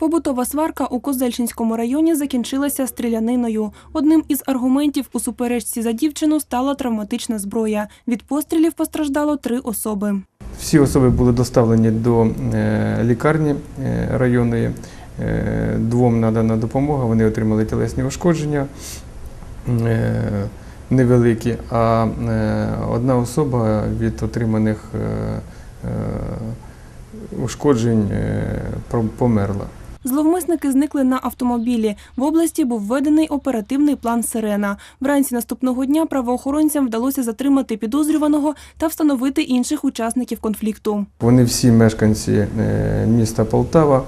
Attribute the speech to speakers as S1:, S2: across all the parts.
S1: Побутова сварка у Козельчинському районі закінчилася стріляниною. Одним із аргументів у суперечці за дівчину стала травматична зброя. Від пострілів постраждало три особи.
S2: Всі особи були доставлені до е, лікарні е, районної. Е, Двом надана допомога, вони отримали тілесні ушкодження невеликі, а одна особа від отриманих ушкоджень померла.
S1: Зловмисники зникли на автомобілі. В області був введений оперативний план «Сирена». Вранці наступного дня правоохоронцям вдалося затримати підозрюваного та встановити інших учасників конфлікту.
S2: Вони всі мешканці е, міста Полтава.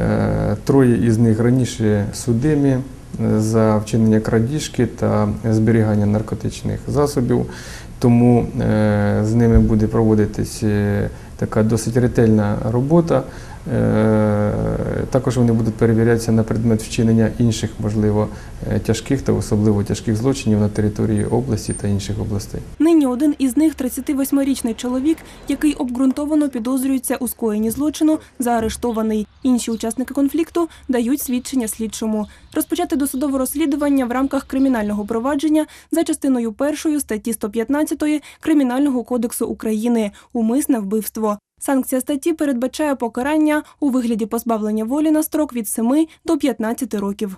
S2: Е, Троє із них раніше судимі е, за вчинення крадіжки та зберігання наркотичних засобів. Тому з ними буде проводитись така досить ретельна робота. Е, Також вони будуть перевірятися на предмет вчинення інших, можливо, е, тяжких та особливо тяжких злочинів на території області та інших областей.
S1: Нині один із них 38-річний чоловік, який обґрунтовано підозрюється у скоєнні злочину, заарештований. Інші учасники конфлікту дають свідчення слідчому. Розпочати досудове розслідування в рамках кримінального провадження за частиною першої статті 115 Кримінального кодексу України умисне вбивство. Санкція статті передбачає покарання у вигляді позбавлення волі на строк від 7 до 15 років.